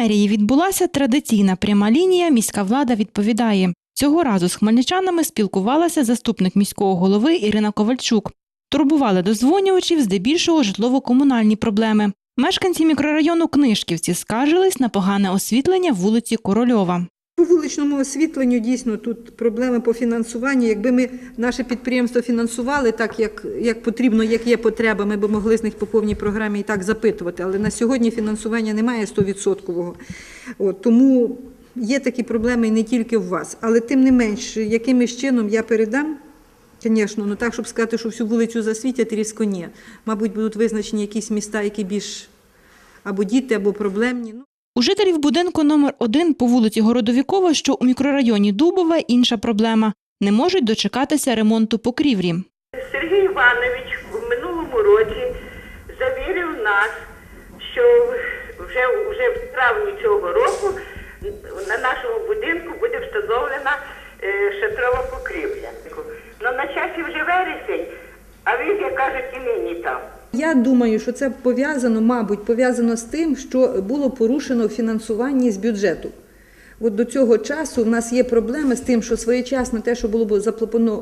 мерії відбулася традиційна пряма лінія. Міська влада відповідає. Цього разу з хмельничанами спілкувалася заступник міського голови Ірина Ковальчук. Турбували дозвонювачів здебільшого житлово-комунальні проблеми. Мешканці мікрорайону Книжківці скаржились на погане освітлення вулиці Корольова. По вуличному освітленню дійсно тут проблеми по фінансуванню. Якби ми наше підприємство фінансували так, як, як потрібно, як є потреба, ми б могли з них по повній програмі і так запитувати. Але на сьогодні фінансування немає 100%. От, тому є такі проблеми і не тільки в вас. Але тим не менш, якимось чином я передам. Звісно, ну так, щоб сказати, що всю вулицю засвітять, різко ні. Мабуть, будуть визначені якісь міста, які більш або діти, або проблемні. У жителів будинку номер 1 по вулиці Городовікова, що у мікрорайоні Дубове, інша проблема. Не можуть дочекатися ремонту покрівлі. Сергій Іванович в минулому році завірив нас, що вже, вже в травні цього року на нашому будинку буде встановлена е, шатрова покрівля. Ну на часі вже вересень, а він, як кажуть, і нині там. Я думаю, що це пов'язано, мабуть, пов'язано з тим, що було порушено фінансування з бюджету. От до цього часу в нас є проблеми з тим, що своєчасно те, що було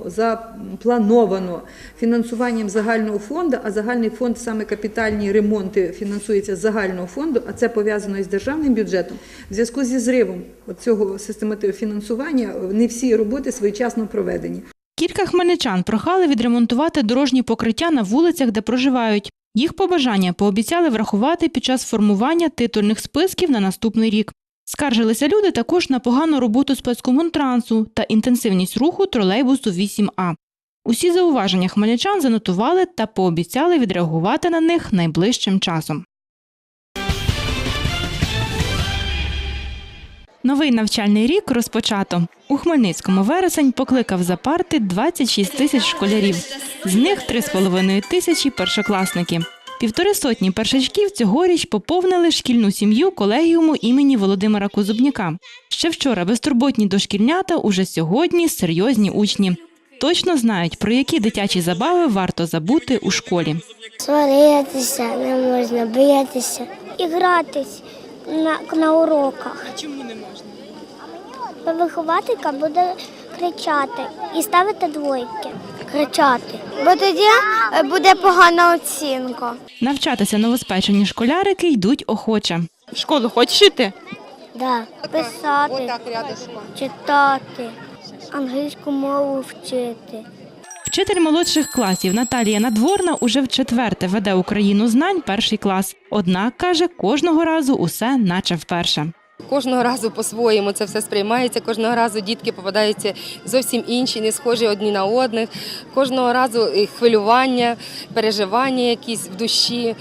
заплановано фінансуванням загального фонду, а загальний фонд саме капітальні ремонти фінансується з загального фонду, а це пов'язано із державним бюджетом. В зв'язку зі зривом цього систематичного фінансування не всі роботи своєчасно проведені. Кілька хмельничан прохали відремонтувати дорожні покриття на вулицях, де проживають. Їх побажання пообіцяли врахувати під час формування титульних списків на наступний рік. Скаржилися люди також на погану роботу спецкомунтрансу та інтенсивність руху тролейбусу 8А. Усі зауваження хмельничан занотували та пообіцяли відреагувати на них найближчим часом. Новий навчальний рік розпочато. У Хмельницькому вересень покликав за парти 26 тисяч школярів. З них 3,5 тисячі першокласники. Півтори сотні першачків цьогоріч поповнили шкільну сім'ю колегіуму імені Володимира Козубняка. Ще вчора безтурботні дошкільнята, уже сьогодні серйозні учні. Точно знають, про які дитячі забави варто забути у школі. Сваритися не можна, битися. І гратись на, на уроках. А чому? Вихователька буде кричати і ставити двойки. Кричати. Бо тоді е, буде погана оцінка. Навчатися новоспечені школярики йдуть охоче. В школу хочеш іти? Да. Писати, читати, англійську мову вчити. Вчитель молодших класів Наталія Надворна уже в четверте веде Україну знань перший клас. Однак каже, кожного разу усе наче вперше. Кожного разу по-своєму це все сприймається. Кожного разу дітки попадаються зовсім інші, не схожі одні на одних. Кожного разу хвилювання, переживання якісь в душі.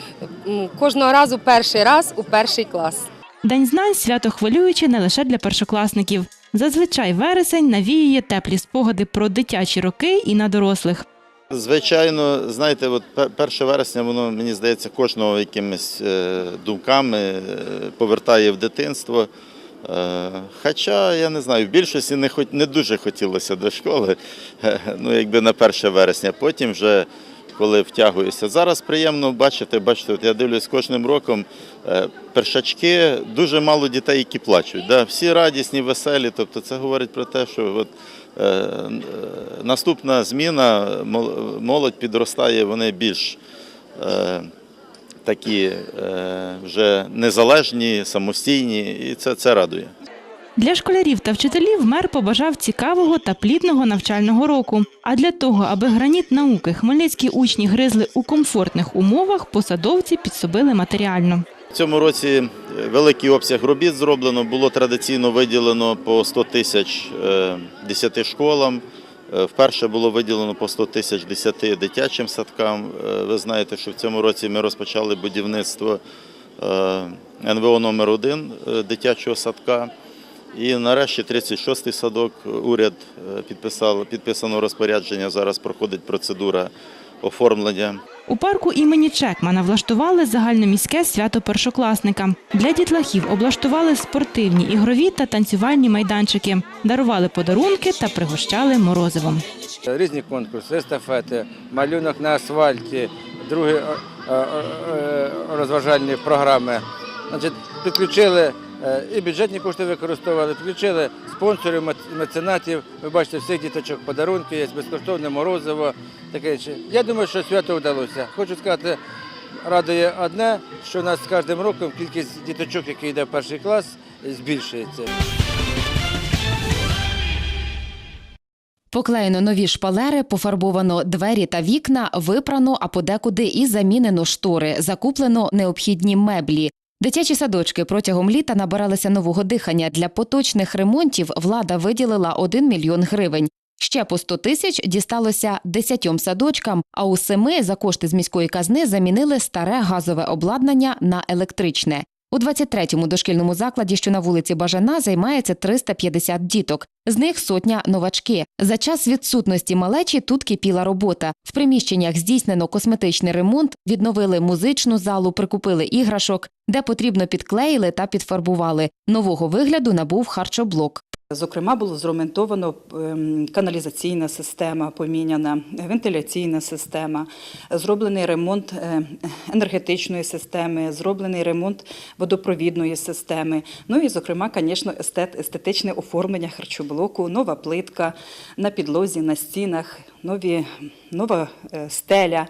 Кожного разу перший раз у перший клас. День знань свято хвилююче не лише для першокласників. Зазвичай вересень навіює теплі спогади про дитячі роки і на дорослих. Звичайно, знаєте, от пе- 1 вересня воно мені здається кожного якимись е, думками е, повертає в дитинство. Е, Хоча я не знаю, в більшості не не дуже хотілося до школи, ну якби на 1 вересня. Потім вже коли втягуюся. Зараз приємно бачити, бачите, от я дивлюсь кожним роком е, першачки, дуже мало дітей, які плачуть. Да? Всі радісні, веселі. Тобто це говорить про те, що от, е, е, наступна зміна, молодь підростає, вони більш е, такі е, вже незалежні, самостійні, і це, це радує. Для школярів та вчителів мер побажав цікавого та плідного навчального року. А для того, аби граніт науки хмельницькі учні гризли у комфортних умовах, посадовці підсобили матеріально. В цьому році е, великий обсяг робіт зроблено. Було традиційно виділено по 100 тисяч е, 10 школам. Е, Вперше було виділено по 100 тисяч 10 дитячим садкам. Е, Ви знаєте, що в цьому році ми розпочали будівництво е, НВО номер 1 дитячого садка. І нарешті 36-й садок уряд е, підписав, підписано розпорядження. Зараз проходить процедура оформлення. У парку імені Чекмана влаштували загальноміське свято першокласника. Для дітлахів облаштували спортивні, ігрові та танцювальні майданчики, дарували подарунки та пригощали морозивом. Різні конкурси, естафети, малюнок на асфальті, другі е, е, е, розважальні програми. Значить, підключили Е, І бюджетні кошти використовували, включили спонсорів, меценатів. Ви бачите, всіх діточок подарунки, є безкоштовне морозиво. Таке. інше. Я думаю, що свято вдалося. Хочу сказати, радує одне, що у нас з кожним роком кількість діточок, які йде в перший клас, збільшується. Поклеєно нові шпалери, пофарбовано двері та вікна, випрано, а подекуди і замінено штори, закуплено необхідні меблі. Дитячі садочки протягом літа набиралися нового дихання. Для поточних ремонтів влада виділила 1 мільйон гривень. Ще по 100 тисяч дісталося 10 садочкам, а у семи за кошти з міської казни замінили старе газове обладнання на електричне. У 23-му дошкільному закладі, що на вулиці Бажана, займається 350 діток. З них сотня новачки. За час відсутності малечі тут кипіла робота. В приміщеннях здійснено косметичний ремонт, відновили музичну залу, прикупили іграшок, де потрібно підклеїли та підфарбували. Нового вигляду набув харчоблок. Зокрема, було зремонтовано ем, каналізаційна система, поміняна вентиляційна система, зроблений ремонт е, енергетичної системи, зроблений ремонт водопровідної системи. Ну і, зокрема, звісно, естет, естетичне оформлення харчоблоку, нова плитка на підлозі, на стінах, нові, нова е, стеля.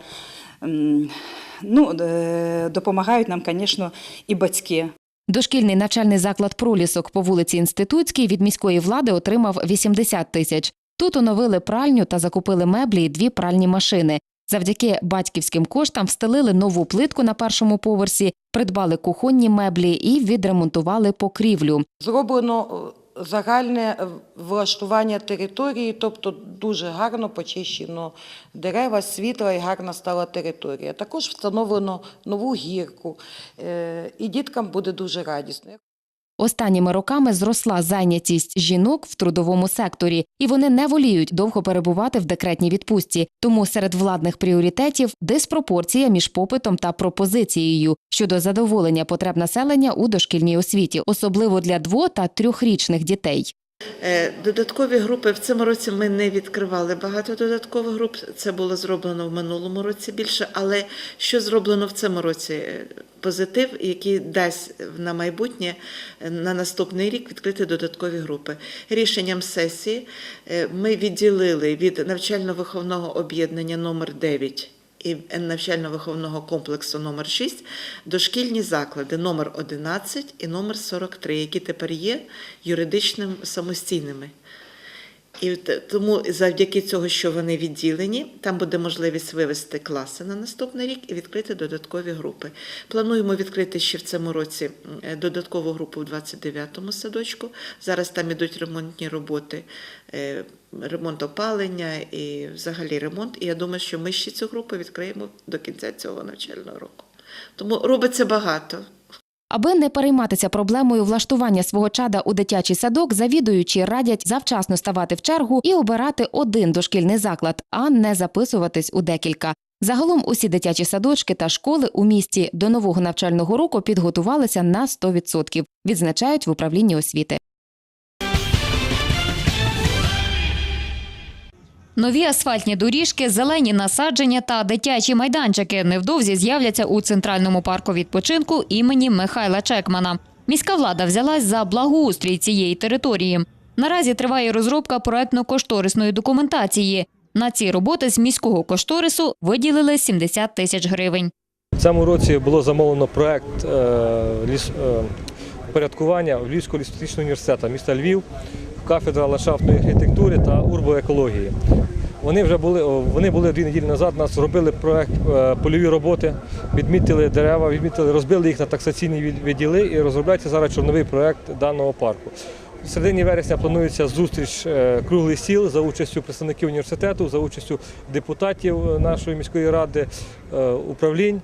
Ну, е, допомагають нам, звісно, і батьки. Дошкільний навчальний заклад пролісок по вулиці Інститутській від міської влади отримав 80 тисяч. Тут оновили пральню та закупили меблі і дві пральні машини. Завдяки батьківським коштам встелили нову плитку на першому поверсі, придбали кухонні меблі і відремонтували покрівлю. Зроблено загальне влаштування території, тобто дуже гарно почищено дерева, світла і гарна стала територія. Також встановлено нову гірку, е, і діткам буде дуже радісно. Останніми роками зросла зайнятість жінок в трудовому секторі, і вони не воліють довго перебувати в декретній відпустці. Тому серед владних пріоритетів диспропорція між попитом та пропозицією щодо задоволення потреб населення у дошкільній освіті, особливо для дво- та трьохрічних дітей. Е, Додаткові групи в цьому році ми не відкривали багато додаткових груп. Це було зроблено в минулому році більше. Але що зроблено в цьому році? Е, Позитив, який дасть на майбутнє е, на наступний рік відкрити додаткові групи. Рішенням сесії ми відділили від навчально-виховного об'єднання номер 9 і навчально-виховного комплексу номер 6 дошкільні заклади номер 11 і номер 43, які тепер є юридичним самостійними. І тому завдяки цього, що вони відділені, там буде можливість вивести класи на наступний рік і відкрити додаткові групи. Плануємо відкрити ще в цьому році е, додаткову групу в 29-му садочку. Зараз там ідуть ремонтні роботи, е, ремонт опалення і взагалі ремонт. І я думаю, що ми ще цю групу відкриємо до кінця цього навчального року. Тому робиться багато. Аби не перейматися проблемою влаштування свого чада у дитячий садок, завідуючі радять завчасно ставати в чергу і обирати один дошкільний заклад, а не записуватись у декілька. Загалом усі дитячі садочки та школи у місті до нового навчального року підготувалися на 100%, відзначають в управлінні освіти. Нові асфальтні доріжки, зелені насадження та дитячі майданчики невдовзі з'являться у центральному парку відпочинку імені Михайла Чекмана. Міська влада взялась за благоустрій цієї території. Наразі триває розробка проектно-кошторисної документації. На ці роботи з міського кошторису виділили 70 тисяч гривень. В цьому році було замовлено проект е, ліс, е, порядкування Львівського лісотехнічного університету міста Львів, кафедра ландшафтної архітектури та урбоекології. Вони вже були, вони були дві неділі назад. Нас зробили проект е, польові роботи, відмітили дерева, відмітили, розбили їх на таксаційні відділи і розробляється зараз чорновий проект даного парку. В середині вересня планується зустріч е, круглий стіл за участю представників університету, за участю депутатів е, нашої міської ради, управлінь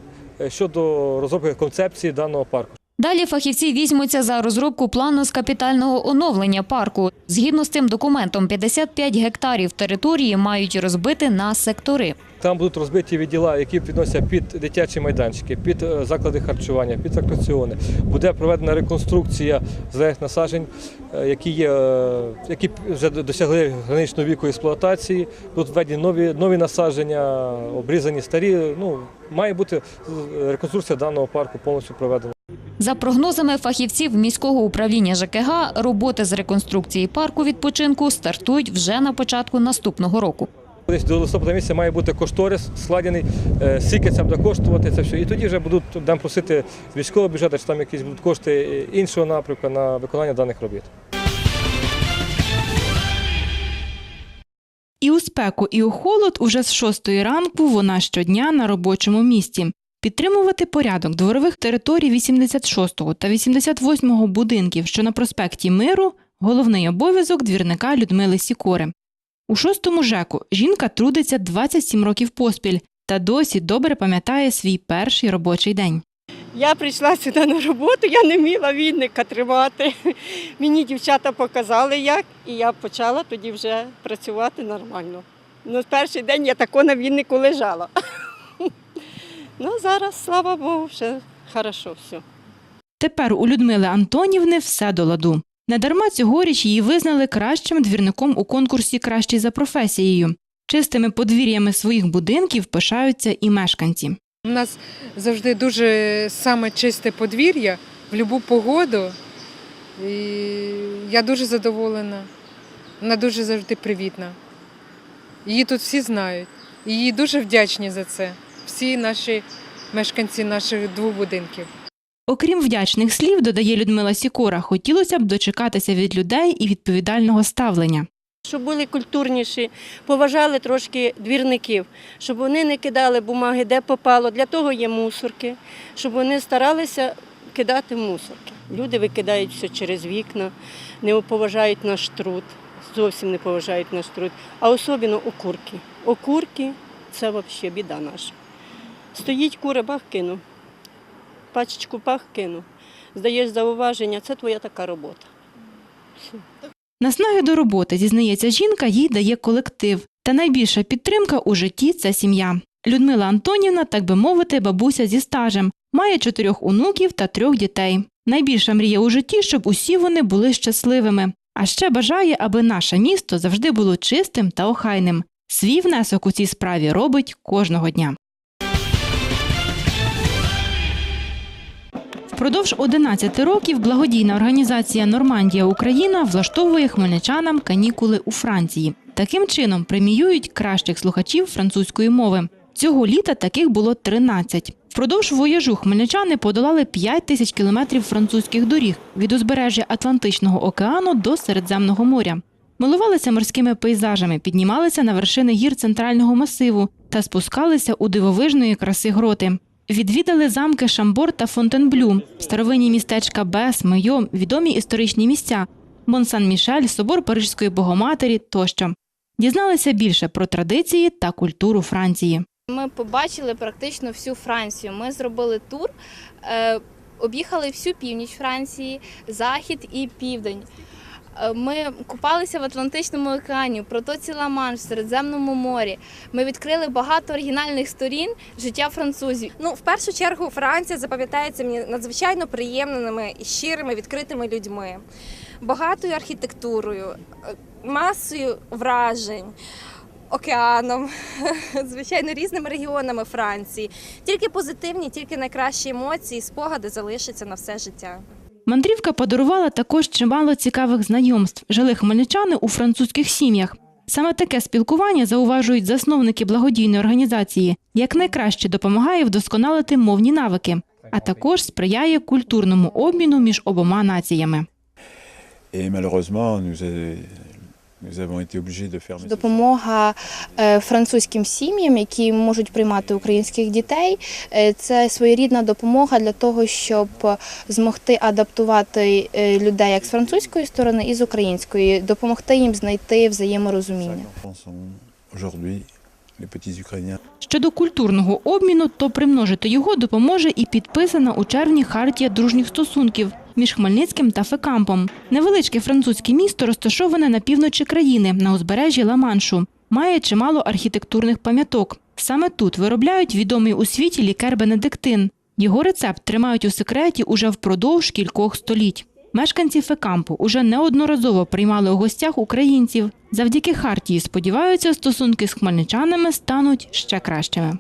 щодо розробки концепції даного парку. Далі фахівці візьмуться за розробку плану з капітального оновлення парку. Згідно з цим документом, 55 гектарів території мають розбити на сектори. Там будуть розбиті відділа, які відносяться під дитячі майданчики, під е, заклади харчування, під атракціони. Буде проведена реконструкція зелених насаджень, е, які, є, е, які вже досягли граничного віку експлуатації. Будуть введені нові, нові насадження, обрізані старі. Ну, має бути реконструкція даного парку повністю проведена. За прогнозами фахівців міського управління ЖКГ, роботи з реконструкції парку відпочинку стартують вже на початку наступного року. Десь до листопада місяця має бути кошторис складений, е, скільки це буде коштувати, це все. І тоді вже будуть будемо просити з військового бюджету, чи там якісь будуть кошти іншого напрямку на виконання даних робіт. І у спеку, і у холод уже з шостої ранку вона щодня на робочому місці. Підтримувати порядок дворових територій 86-го та 88-го будинків, що на проспекті Миру, головний обов'язок двірника Людмили Сікори. У шостому ЖЕКу жінка трудиться 27 років поспіль та досі добре пам'ятає свій перший робочий день. Я прийшла сюди на роботу, я не вміла вінника тримати. Мені дівчата показали як, і я почала тоді вже працювати нормально. Ну, перший день я тако на віннику лежала. Ну, зараз, слава Богу, все хорошо все. Тепер у Людмили Антонівни все до ладу. Недарма цьогоріч її визнали кращим двірником у конкурсі Кращий за професією. Чистими подвір'ями своїх будинків пишаються і мешканці. У нас завжди дуже саме чисте подвір'я в будь-яку погоду. І я дуже задоволена. Вона дуже завжди привітна. Її тут всі знають. І їй дуже вдячні за це. Всі наші мешканці наших двох будинків. Окрім вдячних слів, додає Людмила Сікора, хотілося б дочекатися від людей і відповідального ставлення. Щоб були культурніші, поважали трошки двірників, щоб вони не кидали бумаги, де попало. Для того є мусорки, щоб вони старалися кидати мусорки. Люди викидають все через вікна, не поважають наш труд, зовсім не поважають наш труд, а особливо окурки. Окурки це взагалі біда наша. Стоїть кура, бах кину, пачечку пах кину. Здаєш зауваження, це твоя така робота. Наснаги до роботи, зізнається жінка, їй дає колектив. Та найбільша підтримка у житті це сім'я. Людмила Антонівна, так би мовити, бабуся зі стажем, має чотирьох онуків та трьох дітей. Найбільша мрія у житті, щоб усі вони були щасливими. А ще бажає, аби наше місто завжди було чистим та охайним. Свій внесок у цій справі робить кожного дня. Впродовж 11 років благодійна організація Нормандія Україна влаштовує хмельничанам канікули у Франції. Таким чином преміюють кращих слухачів французької мови. Цього літа таких було 13. Впродовж вояжу хмельничани подолали 5 тисяч кілометрів французьких доріг від узбережжя Атлантичного океану до Середземного моря. Милувалися морськими пейзажами, піднімалися на вершини гір центрального масиву та спускалися у дивовижної краси гроти. Відвідали замки Шамбор та Фонтенблю, старовинні містечка Бес, Мийо, відомі історичні місця, Монсан-Мішель, собор Парижської Богоматері тощо. Дізналися більше про традиції та культуру Франції. Ми побачили практично всю Францію. Ми зробили тур, е, об'їхали всю північ Франції, захід і південь. Е, Ми купалися в Атлантичному океані, в протоці Ла-Манш, Середземному морі. Ми відкрили багато оригінальних сторін життя французів. Ну, в першу чергу, Франція запам'ятається мені надзвичайно приємними і щирими, відкритими людьми, багатою архітектурою, е, масою вражень. Океаном, звичайно, різними регіонами Франції. Тільки позитивні, тільки найкращі емоції, спогади залишаться на все життя. Мандрівка подарувала також чимало цікавих знайомств. Жили хмельничани у французьких сім'ях. Саме таке спілкування зауважують засновники благодійної організації, як найкраще допомагає вдосконалити мовні навики, а також сприяє культурному обміну між обома націями. Et malheureusement, nous, Допомога е, французьким сім'ям, які можуть приймати українських дітей, е, це своєрідна допомога для того, щоб змогти адаптувати е, людей як з французької сторони і з української, допомогти їм знайти взаєморозуміння. Щодо культурного обміну, то примножити його допоможе і підписана у червні хартія дружніх стосунків між Хмельницьким та Фекампом. Невеличке французьке місто розташоване на півночі країни на узбережжі Ла-Маншу. Має чимало архітектурних пам'яток. Саме тут виробляють відомий у світі лікер Бенедиктин. Його рецепт тримають у секреті уже впродовж кількох століть. Мешканці Фекампу уже неодноразово приймали у гостях українців. Завдяки хартії сподіваються, стосунки з хмельничанами стануть ще кращими.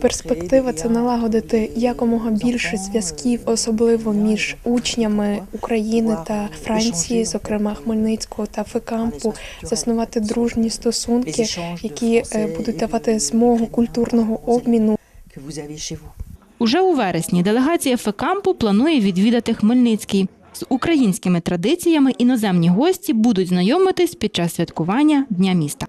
Перспектива це налагодити якомога більше зв'язків, особливо між учнями України та Франції, зокрема Хмельницького та Фекампу, заснувати дружні стосунки, які е, будуть давати змогу культурного обміну. Уже у вересні делегація ФЕКампу планує відвідати Хмельницький. З українськими традиціями іноземні гості будуть знайомитись під час святкування Дня міста.